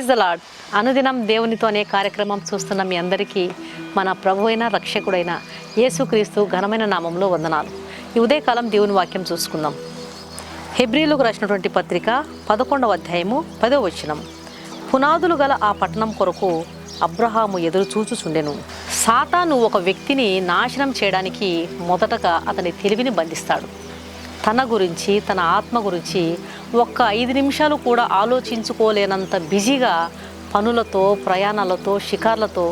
Praise the lord అనుదినం దేవునితో అనే కార్యక్రమం చూస్తున్న మీ అందరికీ మన ప్రభు అయిన రక్షకుడైన యేసుక్రీస్తు ఘనమైన నామంలో వందనాలు. ఈ ఉదయకాలం దేవుని వాక్యం చూసుకుందాం. హెబ్రిలకు రాసినటువంటి పత్రిక పదకొండవ అధ్యాయము పదో వచనం. పునాదులు గల ఆ పట్టణం కొరకు అబ్రహాము ఎదురు చూచుచుండెను. సాతాను ఒక వ్యక్తిని నాశనం చేయడానికి మొదటగా అతని తెలివిని బంధిస్తాడు. తన గురించి తన ఆత్మ గురించి ఒక్క ఐదు నిమిషాలు కూడా ఆలోచించుకోలేనంత బిజీగా పనులతో ప్రయాణాలతో షికార్లతో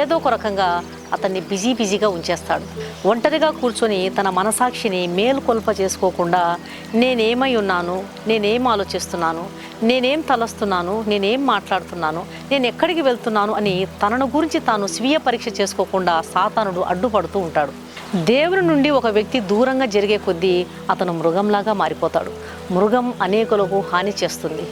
ఏదో ఒక రకంగా అతన్ని బిజీ బిజీగా ఉంచేస్తాడు. ఒంటరిగా కూర్చొని తన మనసాక్షిని మేలుకొల్ప చేసుకోకుండా నేనేమై ఉన్నాను నేనేం ఆలోచిస్తున్నాను నేనేం తలస్తున్నాను నేనేం మాట్లాడుతున్నాను నేను ఎక్కడికి వెళ్తున్నాను అని తనను గురించి తాను స్వీయ పరీక్ష చేసుకోకుండా సాతానుడు అడ్డుపడుతూ ఉంటాడు. దేవుని నుండి ఒక వ్యక్తి దూరంగా జరిగే కొద్దీ అతను మృగంలాగా మారిపోతాడు. మృగం అనేకులకు హాని చేస్తుంది.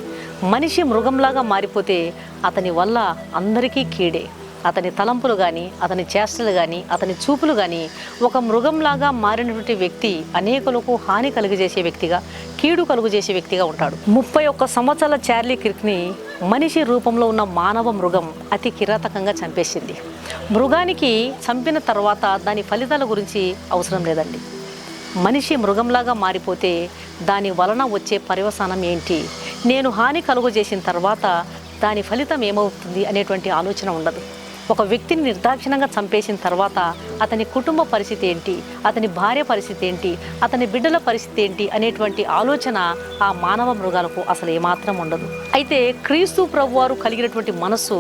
మనిషి మృగంలాగా మారిపోతే అతని వల్ల అందరికీ కీడే. అతని తలంపులు కానీ అతని చేష్టలు కానీ అతని చూపులు కానీ ఒక మృగంలాగా మారినటువంటి వ్యక్తి అనేకులకు హాని కలుగజేసే వ్యక్తిగా కీడు కలుగజేసే వ్యక్తిగా ఉంటాడు. ముప్పై ఒక్క సంవత్సరాల చార్లీ క్రిక్ని మనిషి రూపంలో ఉన్న మానవ మృగం అతి కిరాతకంగా చంపేసింది. మృగానికి చంపిన తర్వాత దాని ఫలితాల గురించి అవసరం లేదండి. మనిషి మృగంలాగా మారిపోతే దాని వలన వచ్చే పర్యవసానం ఏంటి? నేను హాని కలుగు చేసిన తర్వాత దాని ఫలితం ఏమవుతుంది అనేటువంటి ఆలోచన ఉండదు. ఒక వ్యక్తిని నిర్దాక్షిణంగా చంపేసిన తర్వాత అతని కుటుంబ పరిస్థితి ఏంటి అతని భార్య పరిస్థితి ఏంటి అతని బిడ్డల పరిస్థితి ఏంటి అనేటువంటి ఆలోచన ఆ మానవ మృగాలకు అసలు ఏమాత్రం ఉండదు. అయితే క్రీస్తు ప్రభువారు కలిగినటువంటి మనస్సు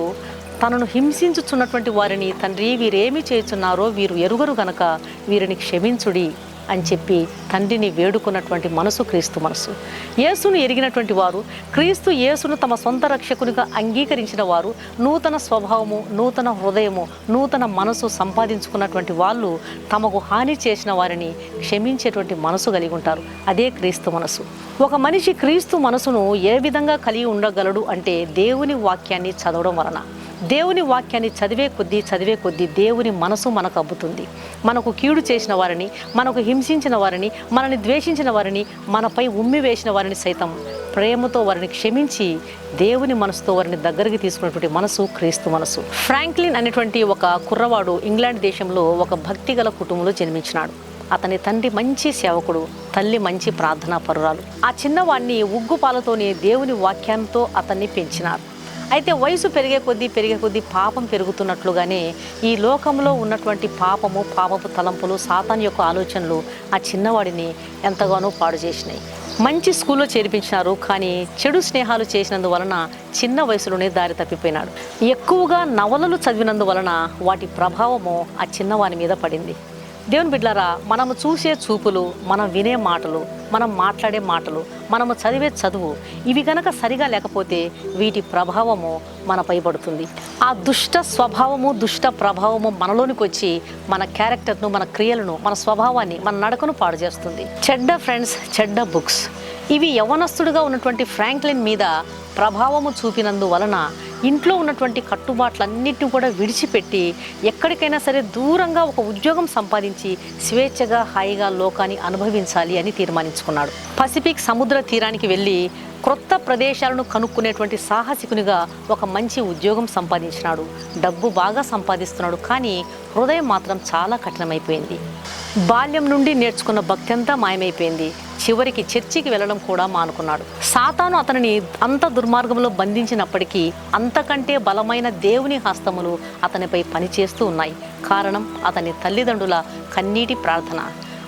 తనను హింసించుచున్నటువంటి వారిని తండ్రి వీరేమి చేయుచున్నారో వీరు ఎరుగరు గనక వీరిని క్షమించుడి. అని చెప్పి తండ్రిని వేడుకున్నటువంటి మనసు క్రీస్తు మనసు. యేసును ఎరిగినటువంటి వారు క్రీస్తు యేసును తమ సొంత రక్షకునిగా అంగీకరించిన వారు నూతన స్వభావము నూతన హృదయము నూతన మనసు సంపాదించుకున్నటువంటి వాళ్ళు తమకు హాని చేసిన వారిని క్షమించేటువంటి మనసు కలిగి ఉంటారు. అదే క్రీస్తు మనసు. ఒక మనిషి క్రీస్తు మనసును ఏ విధంగా కలిగి ఉండగలడు అంటే దేవుని వాక్యాన్ని చదవడం వలన. దేవుని వాక్యాన్ని చదివే కొద్దీ చదివే కొద్దీ దేవుని మనసు మనకు అబ్బుతుంది. మనకు కీడు చేసిన వారిని మనకు హింసించిన వారిని మనల్ని ద్వేషించిన వారిని మనపై ఉమ్మి వేసిన వారిని సైతం ప్రేమతో వారిని క్షమించి దేవుని మనసుతో వారిని దగ్గరికి తీసుకున్నటువంటి మనసు క్రీస్తు మనసు. ఫ్రాంక్లిన్ అనేటువంటి ఒక కుర్రవాడు ఇంగ్లాండ్ దేశంలో ఒక భక్తిగల కుటుంబంలో జన్మించినాడు. అతని తండ్రి మంచి సేవకుడు తల్లి మంచి ప్రార్థనా పరురాలు. ఆ చిన్నవాణ్ణి ఉగ్గు పాలతోనే దేవుని వాక్యంతో అతన్ని పెంచినారు. అయితే వయసు పెరిగే కొద్దీ పెరిగే కొద్దీ పాపం పెరుగుతున్నట్లుగానే ఈ లోకంలో ఉన్నటువంటి పాపము పాపపు తలంపులు సాతాన్ యొక్క ఆలోచనలు ఆ చిన్నవాడిని ఎంతగానో పాడు చేసినాయి. మంచి స్కూల్లో చేర్పించినారు కానీ చెడు స్నేహాలు చేసినందువలన చిన్న వయసులోనే దారి తప్పిపోయినాడు. ఎక్కువగా నవలలు చదివినందువలన వాటి ప్రభావము ఆ చిన్నవాని మీద పడింది. దేవుని బిడ్డలారా మనము చూసే చూపులు మనం వినే మాటలు మనం మాట్లాడే మాటలు మనము చదివే చదువు ఇవి గనక సరిగా లేకపోతే వీటి ప్రభావము మనపై పడుతుంది. ఆ దుష్ట స్వభావము దుష్ట ప్రభావము మనలోనికి వచ్చి మన క్యారెక్టర్ను మన క్రియలను మన స్వభావాన్ని మన నడకను పాడు చేస్తుంది. చెడ్డ ఫ్రెండ్స్ చెడ్డ బుక్స్. ఇవి యవనస్తుడుగా ఉన్నటువంటి ఫ్రాంక్లిన్ మీద ప్రభావము చూపినందు వలన ఇంట్లో ఉన్నటువంటి కట్టుబాట్లన్నిటిని కూడా విడిచిపెట్టి ఎక్కడికైనా సరే దూరంగా ఒక ఉద్యోగం సంపాదించి స్వేచ్ఛగా హాయిగా లోకాన్ని అనుభవించాలి అని తీర్మానించుకున్నాడు. పసిఫిక్ సముద్ర తీరానికి వెళ్ళి క్రొత్త ప్రదేశాలను కనుక్కునేటువంటి సాహసికునిగా ఒక మంచి ఉద్యోగం సంపాదించినాడు. డబ్బు బాగా సంపాదిస్తున్నాడు కానీ హృదయం మాత్రం చాలా కఠినమైపోయింది. బాల్యం నుండి నేర్చుకున్న భక్తి అంతా మాయమైపోయింది. చివరికి చర్చికి వెళ్ళడం కూడా మానుకున్నాడు. సాతాను అతనిని అంత దుర్మార్గంలో బంధించినప్పటికీ అంతకంటే బలమైన దేవుని హస్తములు అతనిపై పనిచేస్తూ ఉన్నాయి. కారణం అతని తల్లిదండ్రుల కన్నీటి ప్రార్థన.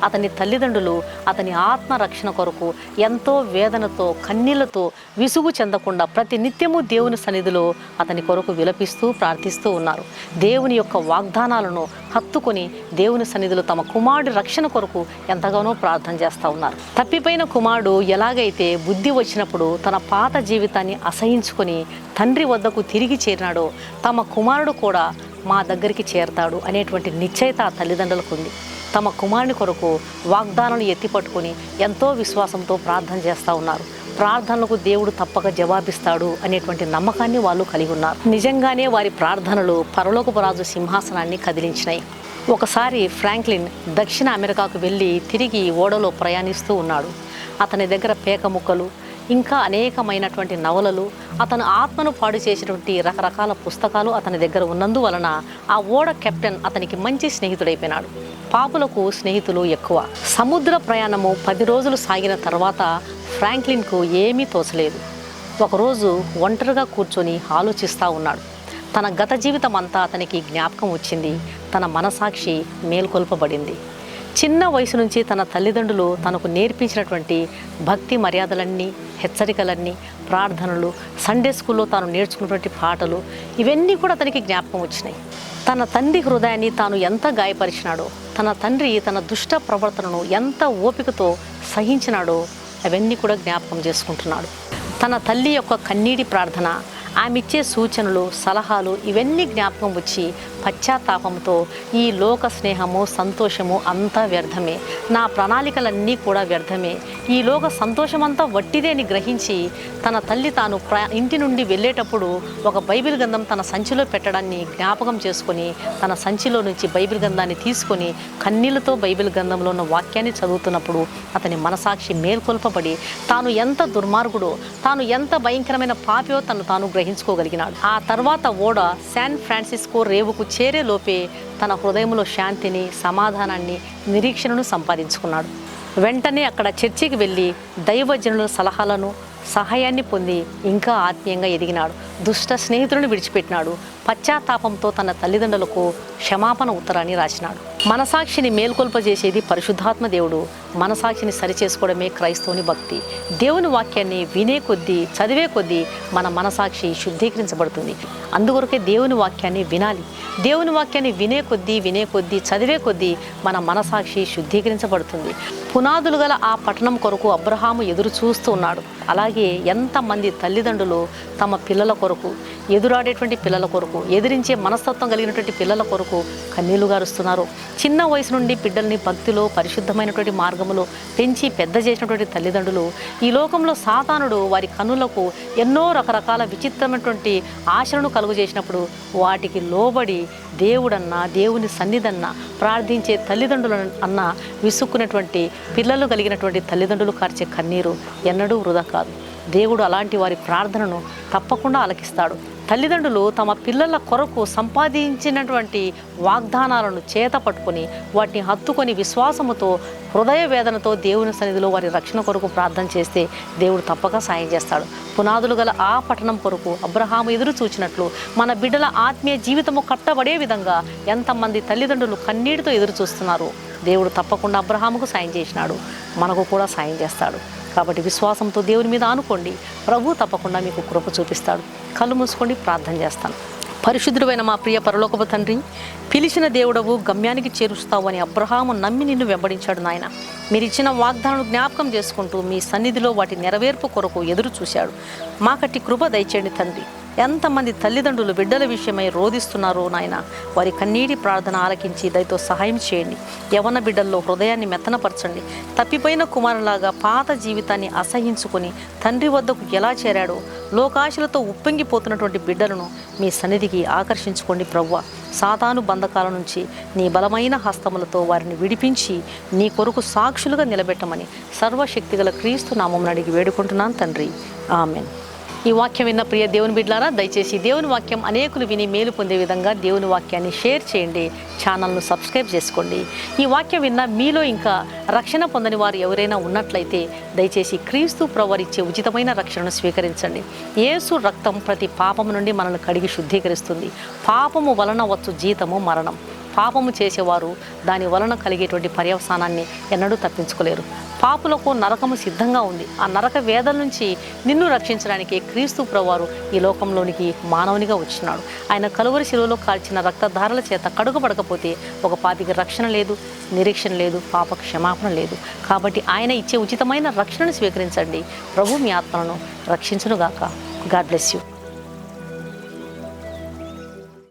అతని తల్లిదండ్రులు అతని ఆత్మ రక్షణ కొరకు ఎంతో వేదనతో కన్నీళ్ళతో విసుగు చెందకుండా ప్రతి నిత్యము దేవుని సన్నిధిలో అతని కొరకు విలపిస్తూ ప్రార్థిస్తూ ఉన్నారు. దేవుని యొక్క వాగ్దానాలను హత్తుకొని దేవుని సన్నిధిలో తమ కుమారుడి రక్షణ కొరకు ఎంతగానో ప్రార్థన చేస్తూ ఉన్నారు. తప్పిపోయిన కుమారుడు ఎలాగైతే బుద్ధి వచ్చినప్పుడు తన పాత జీవితాన్ని అసహించుకొని తండ్రి వద్దకు తిరిగి చేరినాడో తమ కుమారుడు కూడా మా దగ్గరికి చేరతాడు అనేటువంటి నిశ్చయిత ఆ తల్లిదండ్రులకు ఉంది. తమ కుమారుని కొరకు వాగ్దానాలు ఎత్తిపట్టుకొని ఎంతో విశ్వాసంతో ప్రార్థన చేస్తూ ఉన్నారు. ప్రార్థనలకు దేవుడు తప్పక జవాబిస్తాడు అనేటువంటి నమ్మకాన్ని వాళ్ళు కలిగి ఉన్నారు. నిజంగానే వారి ప్రార్థనలు పరలోకపు రాజు సింహాసనాన్ని కదిలించినాయి. ఒకసారి ఫ్రాంక్లిన్ దక్షిణ అమెరికాకు వెళ్ళి తిరిగి ఓడలో ప్రయాణిస్తూ ఉన్నాడు. అతని దగ్గర పేక ముక్కలు ఇంకా అనేకమైనటువంటి నవలలు అతను ఆత్మను పాడు చేసినటువంటి రకరకాల పుస్తకాలు అతని దగ్గర ఉన్నందువలన ఆ ఓడ కెప్టెన్ అతనికి మంచి స్నేహితుడైపోయినాడు. పాపులకు స్నేహితులు ఎక్కువ. సముద్ర ప్రయాణము పది రోజులు సాగిన తర్వాత ఫ్రాంక్లిన్కు ఏమీ తోచలేదు. ఒకరోజు ఒంటరిగా కూర్చొని ఆలోచిస్తూ ఉన్నాడు. తన గత జీవితం అంతా అతనికి జ్ఞాపకం వచ్చింది. తన మనసాక్షి మేల్కొల్పబడింది. చిన్న వయసు నుంచి తన తల్లిదండ్రులు తనకు నేర్పించినటువంటి భక్తి మర్యాదలన్నీ హెచ్చరికలన్నీ ప్రార్థనలు సండే స్కూల్లో తాను నేర్చుకున్నటువంటి పాటలు ఇవన్నీ కూడా అతనికి జ్ఞాపకం వచ్చినాయి. తన తండ్రి హృదయాన్ని తాను ఎంత గాయపరిచినాడో తన తండ్రి తన దుష్ట ప్రవర్తనను ఎంత ఓపికతో సహించినాడో అవన్నీ కూడా జ్ఞాపకం చేసుకుంటున్నాడు. తన తల్లి యొక్క కన్నీటి ప్రార్థన ఆమె ఇచ్చే సూచనలు సలహాలు ఇవన్నీ జ్ఞాపకం వచ్చి పశ్చాత్తాపంతో ఈ లోక స్నేహము సంతోషము అంతా వ్యర్థమే. నా ప్రణాళికలన్నీ కూడా వ్యర్థమే. ఈ లోక సంతోషమంతా వట్టిదే అని గ్రహించి తన తల్లి తాను ప్ర ఇంటి నుండి వెళ్ళేటప్పుడు ఒక బైబిల్ గంధం తన సంచిలో పెట్టడాన్ని జ్ఞాపకం చేసుకొని తన సంచిలో నుంచి బైబిల్ గంధాన్ని తీసుకొని కన్నీళ్ళతో బైబిల్ గంధంలో ఉన్న వాక్యాన్ని చదువుతున్నప్పుడు అతని మనసాక్షి మేల్కొల్పబడి తాను ఎంత దుర్మార్గుడో తాను ఎంత భయంకరమైన పాపయో తను తాను గ్రహించుకోగలిగినాడు. ఆ తర్వాత ఓడ శాన్ ఫ్రాన్సిస్కో రేవుకు చేరే లోపే తన హృదయంలో శాంతిని సమాధానాన్ని నిరీక్షణను సంపాదించుకున్నాడు. వెంటనే అక్కడ చర్చికి వెళ్ళి దైవజనుల సలహాలను సహాయాన్ని పొంది ఇంకా ఆత్మీయంగా ఎదిగినాడు. దుష్ట స్నేహితులను విడిచిపెట్టినాడు. పశ్చాత్తాపంతో తన తల్లిదండ్రులకు క్షమాపణ ఉత్తరాన్ని రాసినాడు. మనసాక్షిని మేల్కొల్పజేసేది పరిశుద్ధాత్మ దేవుడు. మనసాక్షిని సరిచేసుకోవడమే క్రైస్తవుని భక్తి. దేవుని వాక్యాన్ని వినే కొద్దీ చదివే కొద్దీ మన మనసాక్షి శుద్ధీకరించబడుతుంది. అందుకొరకే దేవుని వాక్యాన్ని వినాలి. దేవుని వాక్యాన్ని వినే కొద్దీ వినే కొద్దీ చదివే కొద్దీ మన మనసాక్షి శుద్ధీకరించబడుతుంది. పునాదులు గల ఆ పట్టణం కొరకు అబ్రహాము ఎదురు చూస్తూ ఉన్నాడు. అలాగే ఎంతమంది తల్లిదండ్రులు తమ పిల్లల కొరకు ఎదురాడేటువంటి పిల్లల కొరకు ఎదిరించే మనస్తత్వం కలిగినటువంటి పిల్లల కొరకు కన్నీళ్ళు గారుస్తున్నారు. చిన్న వయసు నుండి బిడ్డల్ని భక్తిలో పరిశుద్ధమైనటువంటి మార్గములో పెంచి పెద్ద చేసినటువంటి తల్లిదండ్రులు ఈ లోకంలో సాతానుడు వారి కన్నులకు ఎన్నో రకరకాల విచిత్రమైనటువంటి ఆశలను కలుగు చేసినప్పుడు వాటికి లోబడి దేవుడన్నా దేవుని సన్నిధన్నా ప్రార్థించే తల్లిదండ్రులు అన్న విసుక్కునేటువంటి పిల్లలు కలిగినటువంటి తల్లిదండ్రులు కార్చే కన్నీరు ఎన్నడూ వృధా కాదు. దేవుడు అలాంటి వారి ప్రార్థనను తప్పకుండా ఆలకిస్తాడు. తల్లిదండ్రులు తమ పిల్లల కొరకు సంపాదించినటువంటి వాగ్దానాలను చేత పట్టుకొని వాటిని హత్తుకొని విశ్వాసముతో హృదయ వేదనతో దేవుని సన్నిధిలో వారి రక్షణ కొరకు ప్రార్థన చేస్తే దేవుడు తప్పక సాయం చేస్తాడు. పునాదులు గల ఆ పట్టణం కొరకు అబ్రహాము ఎదురు చూచినట్లు మన బిడ్డల ఆత్మీయ జీవితము కట్టబడే విధంగా ఎంతమంది తల్లిదండ్రులు కన్నీటితో ఎదురు చూస్తున్నారు. దేవుడు తప్పకుండా అబ్రహాముకు సాయం చేసినాడు. మనకు కూడా సాయం చేస్తాడు. కాబట్టి విశ్వాసంతో దేవుని మీద ఆనుకోండి. ప్రభు తప్పకుండా మీకు కృప చూపిస్తాడు. కళ్ళు మూసుకోండి ప్రార్థన చేస్తాను. పరిశుద్ధుడైన మా ప్రియ పరలోకపు తండ్రి పిలిచిన దేవుడవు గమ్యానికి చేరుస్తావు అని అబ్రహాము నమ్మి నిన్ను వెంబడించాడు నాయన. మీరిచ్చిన వాగ్దానాలు వాగ్దానం జ్ఞాపకం చేసుకుంటూ మీ సన్నిధిలో వాటి నెరవేర్పు కొరకు ఎదురు చూశాడు మాకట్టి కృప దయచేయండి తండ్రి. ఎంతమంది తల్లిదండ్రులు బిడ్డల విషయమై రోధిస్తున్నారో నాయన వారి కన్నీటి ప్రార్థన ఆలకించి దయతో సహాయం చేయండి. యవన బిడ్డల్లో హృదయాన్ని మెత్తనపరచండి. తప్పిపోయిన కుమారులాగా పాత జీవితాన్ని అసహించుకొని తండ్రి వద్దకు ఎలా చేరాడో లోకాశలతో ఉప్పొంగిపోతున్నటువంటి బిడ్డలను మీ సన్నిధికి ఆకర్షించుకోండి ప్రవ్వ. సాతాను బంధకాల నుంచి నీ బలమైన హస్తములతో వారిని విడిపించి నీ కొరకు సాక్షులుగా నిలబెట్టమని సర్వశక్తిగల క్రీస్తు నామం అడిగి వేడుకుంటున్నాను తండ్రి. ఆమెన్. ఈ వాక్యం విన్న ప్రియ దేవుని బిడ్లారా దయచేసి దేవుని వాక్యం అనేకులు విని మేలు పొందే విధంగా దేవుని వాక్యాన్ని షేర్ చేయండి ఛానల్ను సబ్స్క్రైబ్ చేసుకోండి. ఈ వాక్యం విన్న మీలో ఇంకా రక్షణ పొందని వారు ఎవరైనా ఉన్నట్లయితే దయచేసి క్రీస్తు ప్రవరిచ్చే ఉచితమైన రక్షణను స్వీకరించండి. యేసు రక్తం ప్రతి పాపము నుండి మనల్ని కడిగి శుద్ధీకరిస్తుంది. పాపము వలన వచ్చు జీతము మరణం. పాపము చేసేవారు. దాని వలన కలిగేటువంటి పర్యవసానాన్ని ఎన్నడూ తప్పించుకోలేరు. పాపులకు నరకము సిద్ధంగా ఉంది. ఆ నరక వేదల నుంచి నిన్ను రక్షించడానికి క్రీస్తు ప్రవారు ఈ లోకంలోనికి మానవునిగా వచ్చినాడు. ఆయన కలువరి శిలువలో కాల్చిన రక్తధారల చేత కడుగబడకపోతే ఒక పాపికి రక్షణ లేదు నిరీక్షణ లేదు పాప క్షమాపణ లేదు. కాబట్టి ఆయన ఇచ్చే ఉచితమైన రక్షణను స్వీకరించండి. ప్రభు మీ ఆత్మలను రక్షించునుగాక. God bless you.